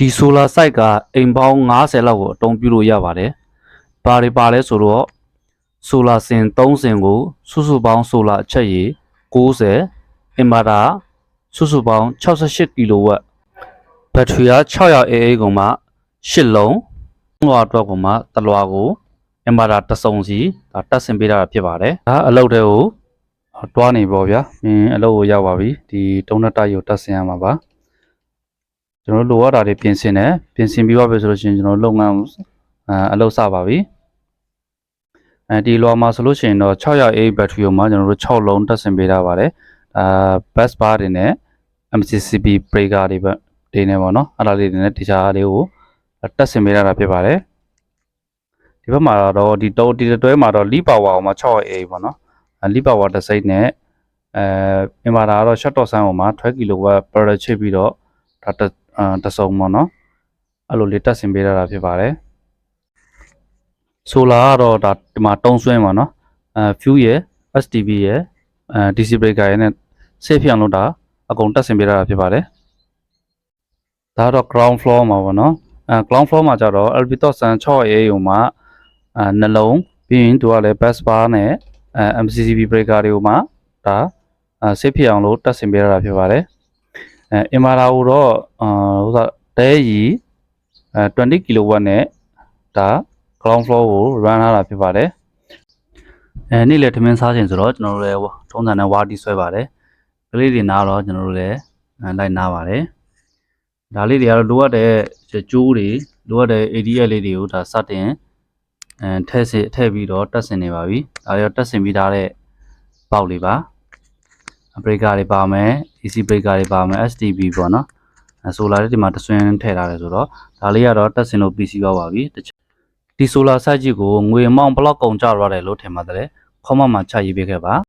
ဒီ solar site ကအိမ်ပေါင်း90လောက်ကိုအသုံးပြုလို့ရပါတယ်။ဘာတွေပါလဲဆိုတော့ solar စင်3စင်ကို စုစုပေါင်း solar အချက်ရည်90 inverter စုစုပေါင်း68 kW ဘက်ထရီက600 AA ကုန်မှ8လုံးလွှာအတွက်ကုန်မှတစ်လွှာကို inverter တစ်စုံစီဒါတက်ဆင်ပေးတာဖြစ်ပါတယ်။ဒါအလုပ်တွေကိုတွားနေပေါ့ဗျာ။အင်းအလုပ်ကိုရောက်ပါပြီ။ဒီတုံးနက်တိုက်ကိုတက်ဆင်ရမှာပါ။ ကျွန်တော်တို့လိုအပ်တာတွေပြင်ဆင်တယ်ပြင်ဆင်ပြီးသွားပြီဆိုလို့ရှိရင်ကျွန်တော်တို့လုပ်ငန်းကိုအဲအလုပ်စပါပြီအဲဒီလွာမှာဆိုလို့ရှိရင်တော့600 AH ဘက်ထရီကိုမှကျွန်တော်တို့6လုံးတက်ဆင်ပေးထားပါတယ်အာ bus bar တွေနဲ့ MCCB breaker တွေပဲတွေနဲ့ပေါ့နော်အဲ့ဒါလေးတွေနဲ့တခြားလေးကိုတက်ဆင်ပေးထားတာဖြစ်ပါတယ်ဒီဘက်မှာတော့ဒီတော့ဒီတွဲမှာတော့ lead power အောင်မှာ600 AH ပေါ့နော်အဲ lead power တစ်စိမ့်နဲ့အဲ inverter ကတော့ short dot ဆန်းပေါ်မှာ12 kW per ချိတ်ပြီးတော့ဒါတစ် အာတစ်စုံပေါ့နော်အဲ့လိုလေးတက်ဆင်ပေးရတာဖြစ်ပါတယ်ဆိုလာကတော့ဒါဒီမှာတုံးဆွဲမှာနော်အဲ fuel ရယ် STB ရယ်အဲ DC breaker ရယ်နဲ့ safe ဖြစ်အောင်လုပ်တာအကုန်တက်ဆင်ပေးရတာဖြစ်ပါတယ်ဒါကတော့ ground floor မှာပေါ့နော်အဲ ground floor မှာကျတော့ Albedo Sun 6A ရုံမှာအဲနှလုံးပြီးရင်သူကလည်း bus bar နဲ့အဲ MCCB breaker တွေကိုမှဒါအဲ safe ဖြစ်အောင်လို့တက်ဆင်ပေးရတာဖြစ်ပါတယ် အဲအင်မာရာကိုတော့အာဟိုဆိုတဲရီအဲ20 kW နဲ့ဒါ ground floor ကို run ထားတာဖြစ်ပါတယ်အဲနေ့လေထမင်းစားခြင်းဆိုတော့ကျွန်တော်တို့လည်းထုံးစံနဲ့ဝါတီဆွဲပါတယ်ကလေးတွေနားတော့ကျွန်တော်တို့လည်းအဲလိုက်နားပါတယ်ဒါလေးတွေကတော့လိုအပ်တဲ့ကျိုးတွေလိုအပ်တဲ့ ADL လေးတွေကိုဒါစတင်အဲထည့်စီထည့်ပြီးတော့တက်ဆင်နေပါပြီဒါရောတက်ဆင်ပြီးသားတဲ့ပေါက်လေးပါ breaker တွေပါမယ် AC breaker တွေပါမယ် STB ပေါ့နော်အဲဆိုလာလေးဒီမှာတဆွင်းထည့်ထားတယ်ဆိုတော့ဒါလေးကတော့တက်စင်လို့ PC ရောက်ပါပြီတခြားဒီ solar site ကြီးကိုငွေအမောင်းဘယ်လောက်ကုန်ကျသွားတယ်လို့ထင်ပါတယ်ခေါမမှာချရေးပေးခဲ့ပါ